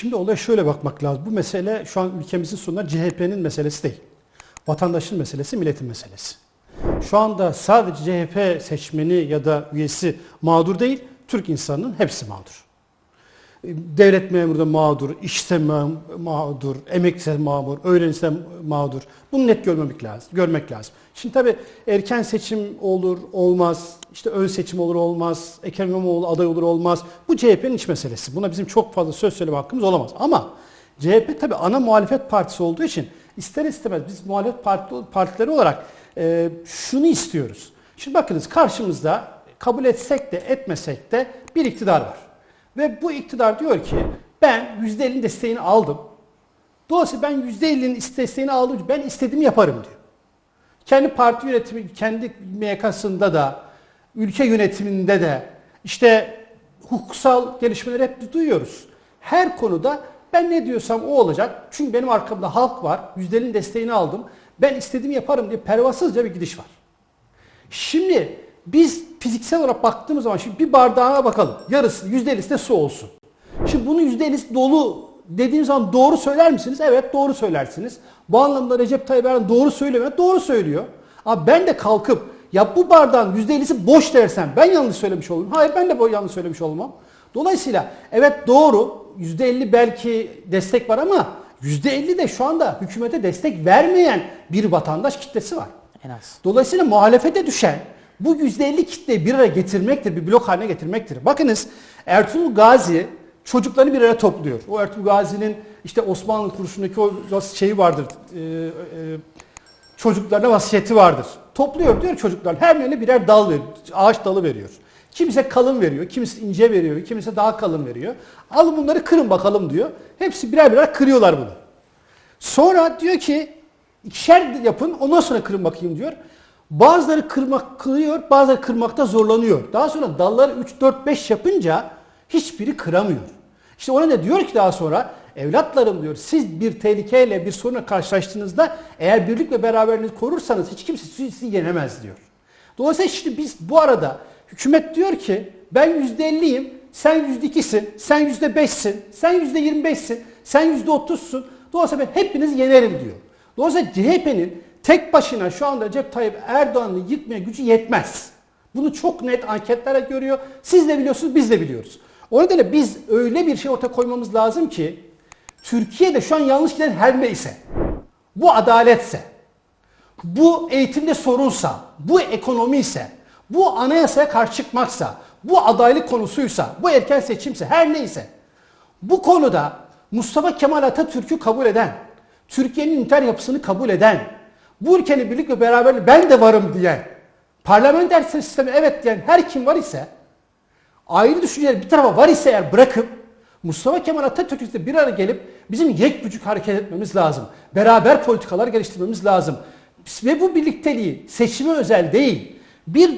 Şimdi olaya şöyle bakmak lazım. Bu mesele şu an ülkemizin sorunları CHP'nin meselesi değil. Vatandaşın meselesi, milletin meselesi. Şu anda sadece CHP seçmeni ya da üyesi mağdur değil, Türk insanının hepsi mağdur. Devlet memuru da mağdur, işte mağdur, emekli mağdur, öğrenci mağdur. Bunu net görmemek lazım, görmek lazım. Şimdi tabii erken seçim olur, olmaz, işte ön seçim olur, olmaz, Ekrem İmamoğlu aday olur, olmaz. Bu CHP'nin iç meselesi. Buna bizim çok fazla söz söyleme hakkımız olamaz. Ama CHP tabii ana muhalefet partisi olduğu için ister istemez biz muhalefet parti, partileri olarak e, şunu istiyoruz. Şimdi bakınız karşımızda kabul etsek de etmesek de bir iktidar var. Ve bu iktidar diyor ki ben %50'nin desteğini aldım. Dolayısıyla ben %50'nin desteğini aldım. Ben istediğimi yaparım diyor. Kendi parti yönetimi, kendi MYK'sında da, ülke yönetiminde de işte hukuksal gelişmeleri hep duyuyoruz. Her konuda ben ne diyorsam o olacak. Çünkü benim arkamda halk var. %50'nin desteğini aldım. Ben istediğimi yaparım diye pervasızca bir gidiş var. Şimdi biz fiziksel olarak baktığımız zaman şimdi bir bardağa bakalım. Yarısı %50'si de su olsun. Şimdi bunun %50'si dolu dediğim zaman doğru söyler misiniz? Evet doğru söylersiniz. Bu anlamda Recep Tayyip Erdoğan doğru söylemiyor. Doğru söylüyor. Ama ben de kalkıp ya bu bardağın %50'si boş dersem ben yanlış söylemiş olurum. Hayır ben de yanlış söylemiş olmam. Dolayısıyla evet doğru %50 belki destek var ama %50 de şu anda hükümete destek vermeyen bir vatandaş kitlesi var. En az. Dolayısıyla muhalefete düşen bu %50 kitleyi bir araya getirmektir, bir blok haline getirmektir. Bakınız Ertuğrul Gazi çocuklarını bir araya topluyor. O Ertuğrul Gazi'nin işte Osmanlı kuruşundaki o şeyi vardır, e, e, çocuklarına vasiyeti vardır. Topluyor diyor çocuklar her birine birer dal veriyor, ağaç dalı veriyor. Kimse kalın veriyor, kimisi ince veriyor, kimisi daha kalın veriyor. Alın bunları kırın bakalım diyor. Hepsi birer birer kırıyorlar bunu. Sonra diyor ki ikişer yapın ondan sonra kırın bakayım diyor. Bazıları kırmak kırıyor, bazıları kırmakta zorlanıyor. Daha sonra dalları 3, 4, 5 yapınca hiçbiri kıramıyor. İşte ona ne diyor ki daha sonra evlatlarım diyor siz bir tehlikeyle bir sorunla karşılaştığınızda eğer birlik ve beraberliğinizi korursanız hiç kimse sizi yenemez diyor. Dolayısıyla şimdi biz bu arada hükümet diyor ki ben %50'yim, sen %2'sin, sen %5'sin, sen %25'sin, sen %30'sun. Dolayısıyla ben hepinizi yenerim diyor. Dolayısıyla CHP'nin tek başına şu anda Recep Tayyip Erdoğan'ı yıkmaya gücü yetmez. Bunu çok net anketlere görüyor. Siz de biliyorsunuz, biz de biliyoruz. O nedenle biz öyle bir şey ortaya koymamız lazım ki Türkiye'de şu an yanlış giden her neyse, bu adaletse, bu eğitimde sorunsa, bu ekonomi ise, bu anayasaya karşı çıkmaksa, bu adaylık konusuysa, bu erken seçimse, her neyse, bu konuda Mustafa Kemal Atatürk'ü kabul eden, Türkiye'nin üniter yapısını kabul eden, bu ülkenin birlik ve beraberliği ben de varım diyen, parlamenter sistemi evet diyen her kim var ise, ayrı düşünceler bir tarafa var ise eğer bırakıp Mustafa Kemal Atatürk'le bir araya gelip bizim yek bucuk hareket etmemiz lazım. Beraber politikalar geliştirmemiz lazım. Ve bu birlikteliği seçime özel değil, bir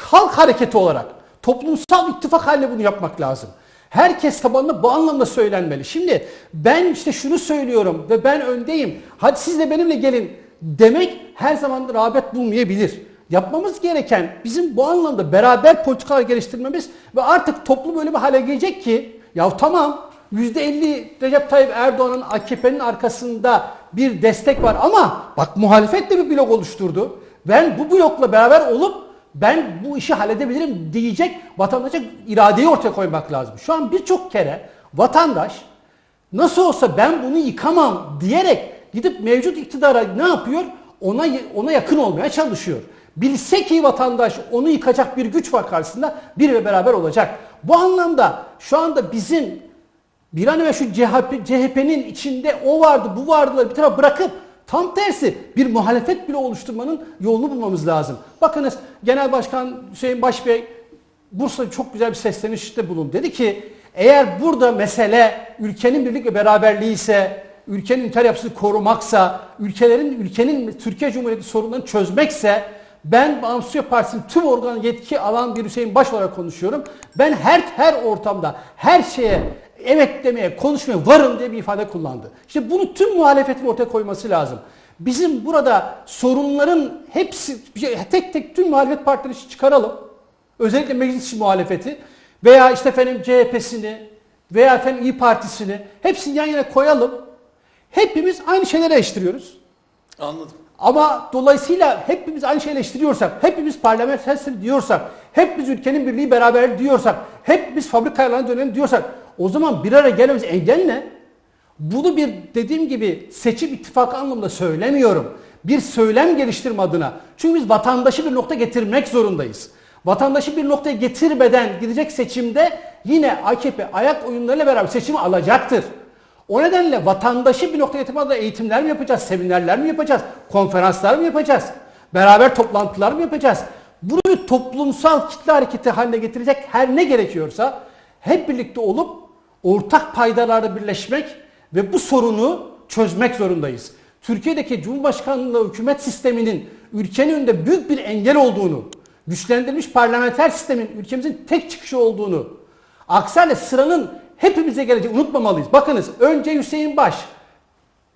halk hareketi olarak toplumsal ittifak haline bunu yapmak lazım. Herkes tabanında bu anlamda söylenmeli. Şimdi ben işte şunu söylüyorum ve ben öndeyim. Hadi siz de benimle gelin demek her zaman rağbet bulmayabilir. Yapmamız gereken bizim bu anlamda beraber politikalar geliştirmemiz ve artık toplum öyle bir hale gelecek ki ya tamam %50 Recep Tayyip Erdoğan'ın AKP'nin arkasında bir destek var ama bak muhalefet de bir blok oluşturdu. Ben bu blokla beraber olup ben bu işi halledebilirim diyecek vatandaşa iradeyi ortaya koymak lazım. Şu an birçok kere vatandaş nasıl olsa ben bunu yıkamam diyerek gidip mevcut iktidara ne yapıyor? Ona ona yakın olmaya çalışıyor. Bilse ki vatandaş onu yıkacak bir güç var karşısında bir beraber olacak. Bu anlamda şu anda bizim bir an evvel şu CHP, CHP'nin içinde o vardı bu vardılar bir tarafa bırakıp tam tersi bir muhalefet bile oluşturmanın yolunu bulmamız lazım. Bakınız Genel Başkan Hüseyin Başbey Bursa'da çok güzel bir seslenişte bulundu. Dedi ki eğer burada mesele ülkenin birlik ve beraberliği ise, ülkenin üniter yapısını korumaksa, ülkelerin ülkenin Türkiye Cumhuriyeti sorunlarını çözmekse ben Bağımsız Partisi'nin tüm organ yetki alan bir Hüseyin Baş olarak konuşuyorum. Ben her her ortamda her şeye evet demeye, konuşmaya varım diye bir ifade kullandı. İşte bunu tüm muhalefetin ortaya koyması lazım. Bizim burada sorunların hepsi tek tek tüm muhalefet partileri çıkaralım. Özellikle meclis muhalefeti veya işte efendim CHP'sini, veya efendim İyi Partisi'ni hepsini yan yana koyalım. Hepimiz aynı şeyleri eleştiriyoruz. Anladım. Ama dolayısıyla hepimiz aynı şeyi eleştiriyorsak, hepimiz parlamenter sistem diyorsak, hepimiz ülkenin birliği beraber diyorsak, hepimiz fabrika ayarlarına dönelim diyorsak o zaman bir araya gelmemiz engel ne? Bunu bir dediğim gibi seçim ittifakı anlamında söylemiyorum. Bir söylem geliştirme adına. Çünkü biz vatandaşı bir nokta getirmek zorundayız. Vatandaşı bir noktaya getirmeden gidecek seçimde yine AKP ayak oyunlarıyla beraber seçimi alacaktır. O nedenle vatandaşı bir noktaya adına eğitimler mi yapacağız, seminerler mi yapacağız, konferanslar mı yapacağız, beraber toplantılar mı yapacağız? Bunu bir toplumsal kitle hareketi haline getirecek her ne gerekiyorsa hep birlikte olup ortak paydalarda birleşmek ve bu sorunu çözmek zorundayız. Türkiye'deki Cumhurbaşkanlığı hükümet sisteminin ülkenin önünde büyük bir engel olduğunu, güçlendirilmiş parlamenter sistemin ülkemizin tek çıkışı olduğunu, aksi sıranın hepimize geleceği unutmamalıyız. Bakınız önce Hüseyin Baş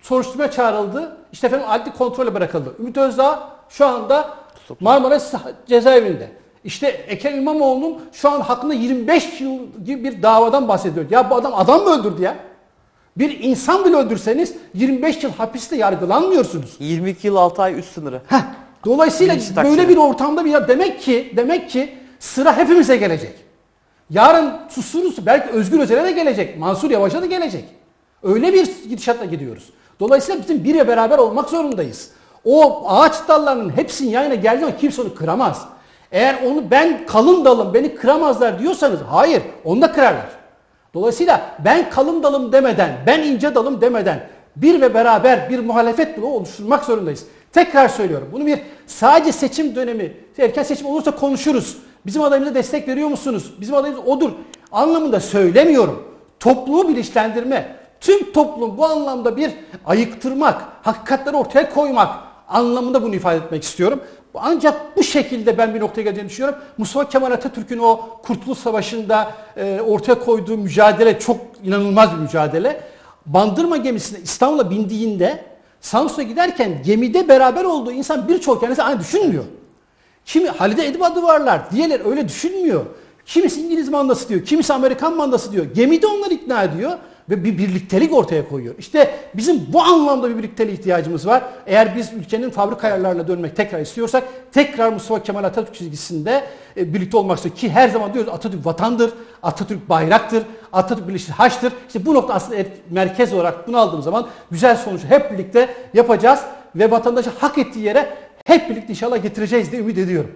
soruşturmaya çağrıldı. İşte efendim adli kontrole bırakıldı. Ümit Özdağ şu anda Marmara cezaevinde. İşte Ekrem İmamoğlu'nun şu an hakkında 25 yıl gibi bir davadan bahsediyor. Ya bu adam adam mı öldürdü ya? Bir insan bile öldürseniz 25 yıl hapiste yargılanmıyorsunuz. 22 yıl 6 ay üst sınırı. Heh. Dolayısıyla Birinci böyle bir ortamda bir demek ki demek ki sıra hepimize gelecek. Yarın susuruz belki Özgür Özel'e de gelecek. Mansur Yavaş'a da gelecek. Öyle bir gidişatla gidiyoruz. Dolayısıyla bizim bir beraber olmak zorundayız. O ağaç dallarının hepsinin yayına geldiği zaman kimse onu kıramaz. Eğer onu ben kalın dalım beni kıramazlar diyorsanız hayır onu da kırarlar. Dolayısıyla ben kalın dalım demeden, ben ince dalım demeden bir ve beraber bir muhalefet bloğu oluşturmak zorundayız. Tekrar söylüyorum. Bunu bir sadece seçim dönemi, erken seçim olursa konuşuruz. Bizim adayımıza destek veriyor musunuz? Bizim adayımız odur. Anlamında söylemiyorum. Toplumu bilinçlendirme, tüm toplum bu anlamda bir ayıktırmak, hakikatleri ortaya koymak anlamında bunu ifade etmek istiyorum. Ancak bu şekilde ben bir noktaya geleceğini düşünüyorum. Mustafa Kemal Atatürk'ün o Kurtuluş Savaşı'nda e, ortaya koyduğu mücadele çok inanılmaz bir mücadele. Bandırma gemisine İstanbul'a bindiğinde Samsun'a giderken gemide beraber olduğu insan birçok kendisi aynı düşünmüyor. Kimi Halide Edip adı varlar. Diğerleri öyle düşünmüyor. Kimisi İngiliz mandası diyor. Kimisi Amerikan mandası diyor. Gemide onları ikna ediyor ve bir birliktelik ortaya koyuyor. İşte bizim bu anlamda bir birlikteliğe ihtiyacımız var. Eğer biz ülkenin fabrika ayarlarına dönmek tekrar istiyorsak tekrar Mustafa Kemal Atatürk çizgisinde e, birlikte olmak istiyor. Ki her zaman diyoruz Atatürk vatandır, Atatürk bayraktır, Atatürk birleşir haçtır. İşte bu nokta aslında merkez olarak bunu aldığımız zaman güzel sonucu hep birlikte yapacağız ve vatandaşı hak ettiği yere hep birlikte inşallah getireceğiz diye ümit ediyorum.